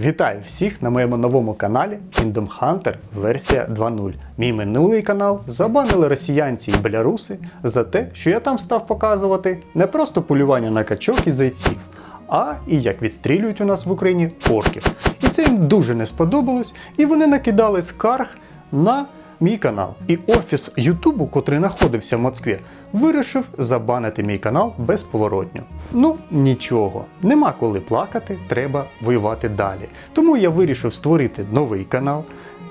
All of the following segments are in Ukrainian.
Вітаю всіх на моєму новому каналі Kingdom Hunter версія 2.0. Мій минулий канал забанили росіянці і беляруси за те, що я там став показувати не просто полювання на качок і зайців, а і як відстрілюють у нас в Україні орків. І це їм дуже не сподобалось, і вони накидали скарг на мій канал. І офіс Ютубу, котрий знаходився в Москві, вирішив забанити мій канал безповоротньо. Ну нічого, нема коли плакати, треба воювати далі. Тому я вирішив створити новий канал.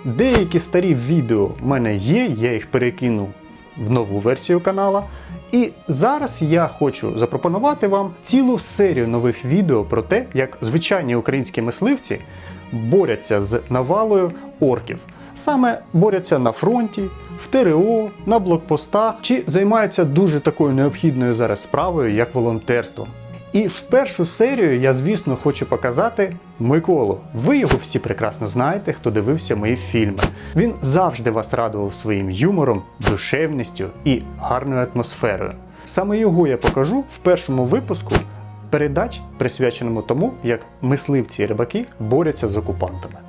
Деякі старі відео в мене є, я їх перекинув в нову версію канала. І зараз я хочу запропонувати вам цілу серію нових відео про те, як звичайні українські мисливці борються з навалою орків. Саме борються на фронті, в ТРО, на блокпостах чи займаються дуже такою необхідною зараз справою, як волонтерством. І в першу серію я, звісно, хочу показати Миколу. Ви його всі прекрасно знаєте, хто дивився мої фільми. Він завжди вас радував своїм юмором, душевністю і гарною атмосферою. Саме його я покажу в першому випуску передач, присвяченому тому, як мисливці і рибаки борються з окупантами.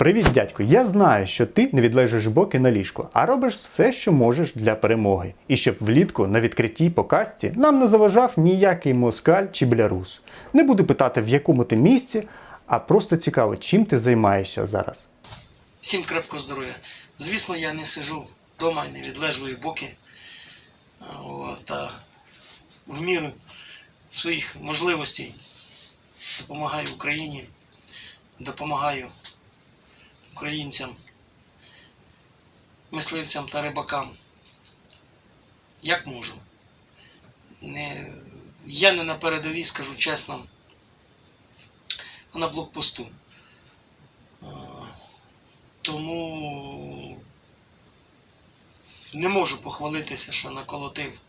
Привіт, дядько! Я знаю, що ти не відлежиш боки на ліжку, а робиш все, що можеш для перемоги. І щоб влітку на відкритій показці нам не заважав ніякий москаль чи белярус. Не буду питати, в якому ти місці, а просто цікаво, чим ти займаєшся зараз. Всім крепкого здоров'я. Звісно, я не сижу вдома і не відлежую боки. От, а в міру своїх можливостей допомагаю Україні, допомагаю українцям, мисливцям та рибакам. Як можу. Не, я не на передовій, скажу чесно, а на блокпосту. Е, Тому не можу похвалитися, що наколотив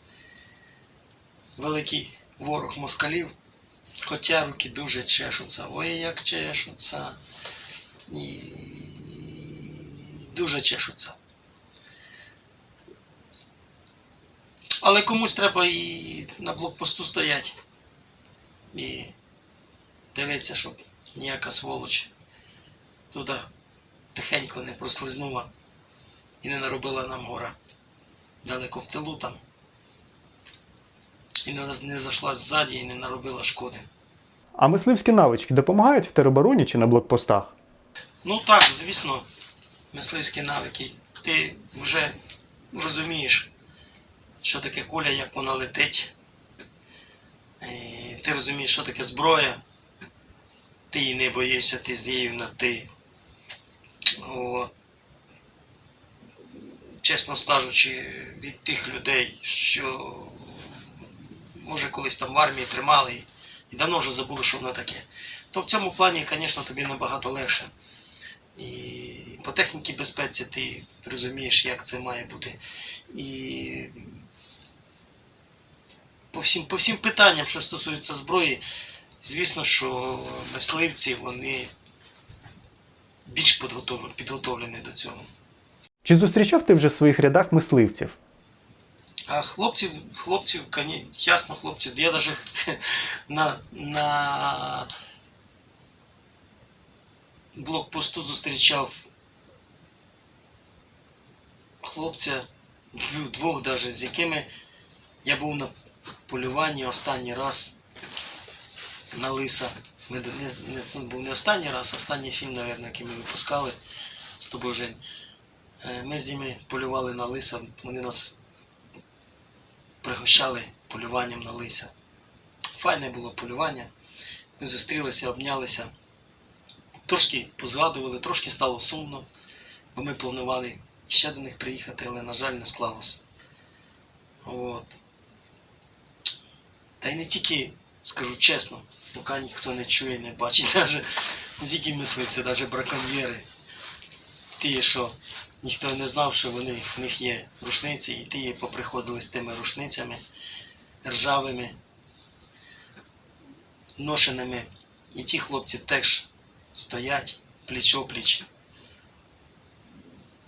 великий ворог москалів. Хоча руки дуже чешуться. Ой, як чешуться. І дуже чешуться. Але комусь треба і на блокпосту стояти. І дивитися, щоб ніяка сволоч туди тихенько не прослизнула і не наробила нам гора далеко в тилу там. І не, зайшла ззаді і не наробила шкоди. А мисливські навички допомагають в теробороні чи на блокпостах? Ну так, звісно, мисливські навики. Ти вже розумієш, що таке куля, як вона летить. І ти розумієш, що таке зброя. Ти її не боїшся, ти з нею на ти. От. Чесно скажучи, від тих людей, що може колись там в армії тримали і давно вже забули, що воно таке. То в цьому плані, звісно, тобі набагато легше. І по техніці безпеці ти розумієш, як це має бути. І по всім, по всім питанням, що стосуються зброї, звісно, що мисливці вони більш підготовлені до цього. Чи зустрічав ти вже в своїх рядах мисливців? А хлопців, хлопців, коні, ясно, хлопців. Я навіть на, на блокпосту зустрічав хлопця, двох даже, з якими я був на полюванні останній раз на лиса. Ми не, не, ну, був не останній раз, а останній фільм, мабуть, який ми випускали з тобою, Жень. Е, Ми з ними полювали на лиса, вони нас пригощали полюванням на лися. Файне було полювання. Ми зустрілися, обнялися. Трошки позгадували, трошки стало сумно, бо ми планували ще до них приїхати, але, на жаль, не склалося. От. Та й не тільки, скажу чесно, поки ніхто не чує, не бачить, навіть не тільки мисливці, навіть браконьєри. Ті, що ніхто не знав, що вони, в них є рушниці, і ті поприходили з тими рушницями ржавими, ношеними. І ті хлопці теж стоять пліч-опліч.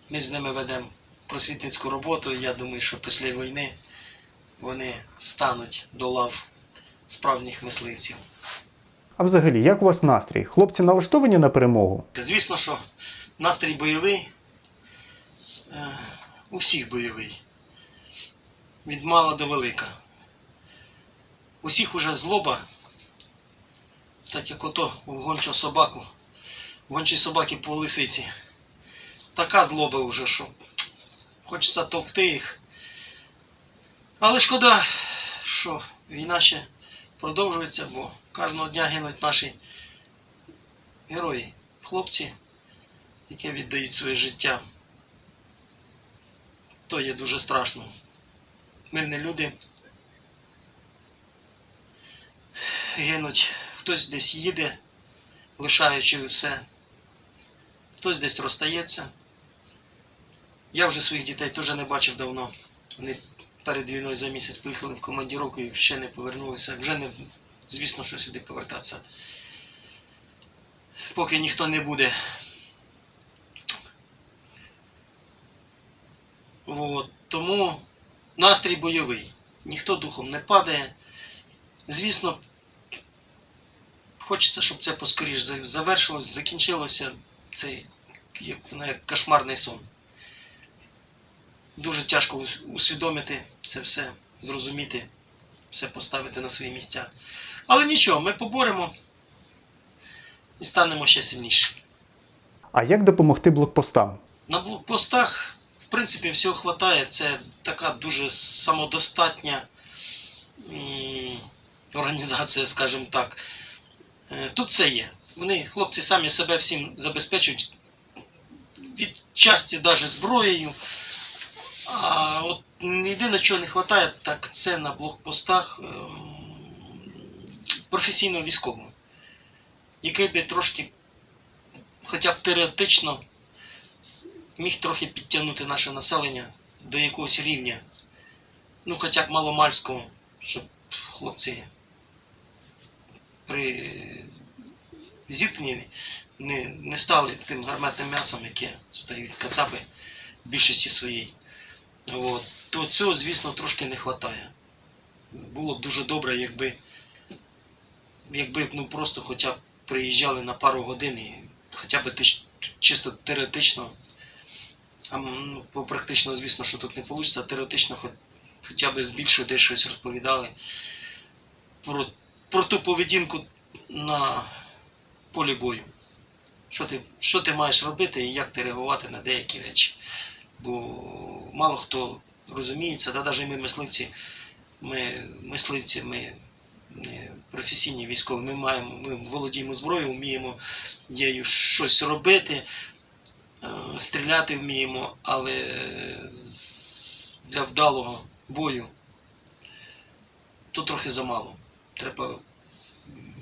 Ми з ними ведемо просвітницьку роботу. Я думаю, що після війни вони стануть до лав справжніх мисливців. А взагалі, як у вас настрій? Хлопці налаштовані на перемогу? Звісно, що настрій бойовий, е, у всіх бойовий. Від мала до велика. Усіх уже злоба, так як ото у гончого собаку, гончої собаки по лисиці. Така злоба вже, що хочеться товкти їх. Але шкода, що війна ще продовжується, бо кожного дня гинуть наші герої, хлопці, які віддають своє життя. То є дуже страшно. Мирні люди гинуть, хтось десь їде, лишаючи все, хтось десь розстається. Я вже своїх дітей теж не бачив давно. Вони перед війною за місяць поїхали в командіровку і ще не повернулися. Вже не, звісно, що сюди повертатися. Поки ніхто не буде. От, тому настрій бойовий. Ніхто духом не падає. Звісно, хочеться, щоб це поскоріш за- завершилось, закінчилося цей як, ну, кошмарний сон. Дуже тяжко усвідомити це все, зрозуміти, все поставити на свої місця. Але нічого, ми поборемо і станемо ще сильніші. А як допомогти блокпостам? На блокпостах, в принципі, всього хватає. Це така дуже самодостатня організація, скажімо так. Е, Тут все є. Вони, хлопці, самі себе всім забезпечують від часті навіть зброєю. А от єдине, чого не вистачає, так це на блокпостах ем, професійного військового, який би трошки, хоча б теоретично, міг трохи підтягнути наше населення до якогось рівня, ну хоча б маломальського, щоб хлопці при зіткненні не, не стали тим гарматним м'ясом, яке стають кацапи в більшості своїй. От. То цього, звісно, трошки не вистачає. Було б дуже добре, якби, якби ну, просто хоча б приїжджали на пару годин і хоча б чисто теоретично а ну, практично, звісно, що тут не вийде, а теоретично хоч, хоча б збільшую десь щось розповідали про, про ту поведінку на полі бою. Що ти, що ти маєш робити і як ти реагувати на деякі речі. Бо мало хто розуміється, да, навіть ми мисливці, ми мисливці, ми не професійні військові, ми маємо, ми володіємо зброєю, вміємо її щось робити, е, стріляти вміємо, але для вдалого бою то трохи замало. Треба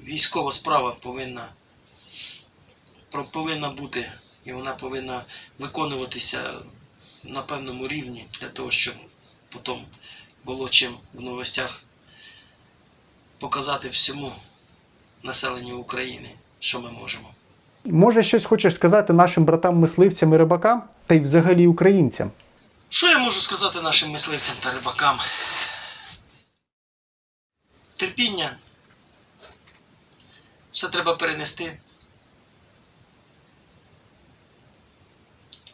військова справа повинна, повинна бути, і вона повинна виконуватися на певному рівні для того, щоб потім було чим в новостях показати всьому населенню України, що ми можемо. Може, щось хочеш сказати нашим братам-мисливцям і рибакам, та й взагалі українцям? Що я можу сказати нашим мисливцям та рибакам? Терпіння. Все треба перенести.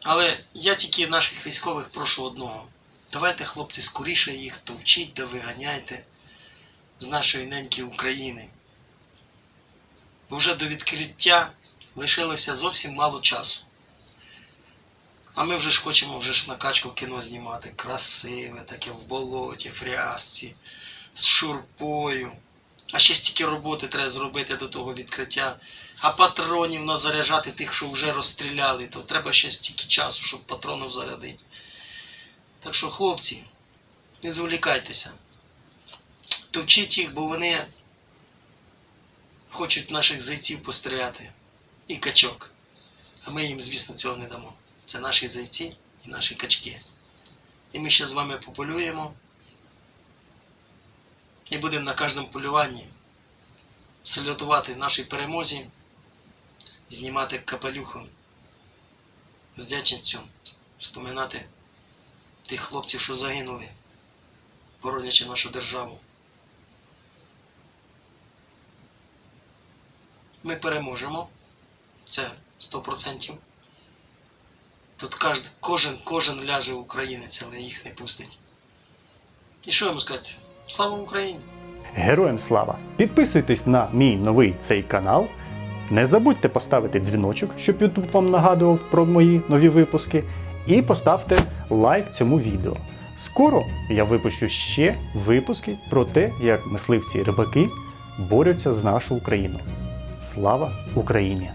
Але я тільки наших військових прошу одного. Давайте, хлопці, скоріше їх товчіть да виганяйте з нашої неньки України. Бо вже до відкриття лишилося зовсім мало часу. А ми вже ж хочемо вже ж на качку кіно знімати. Красиве, таке в болоті, в рязці, з шурпою. А ще стільки роботи треба зробити до того відкриття. А патронів назаряджати тих, що вже розстріляли, то треба ще стільки часу, щоб патронів зарядити. Так що, хлопці, не зволікайтеся. Товчіть їх, бо вони хочуть наших зайців постріляти. І качок. А ми їм, звісно, цього не дамо. Це наші зайці і наші качки. І ми ще з вами пополюємо. І будемо на кожному полюванні салютувати нашій перемозі, знімати капелюху з вдячністю, споминати тих хлопців, що загинули, боронячи нашу державу. ми переможемо. Це 100%. Тут кожен, кожен ляже українець, але їх не пустить. І що йому сказати? Слава Україні! Героям слава! Підписуйтесь на мій новий цей канал. Не забудьте поставити дзвіночок, щоб YouTube вам нагадував про мої нові випуски. І поставте лайк цьому відео. Скоро я випущу ще випуски про те, як мисливці і рибаки борються з нашу Україну. Слава Україні!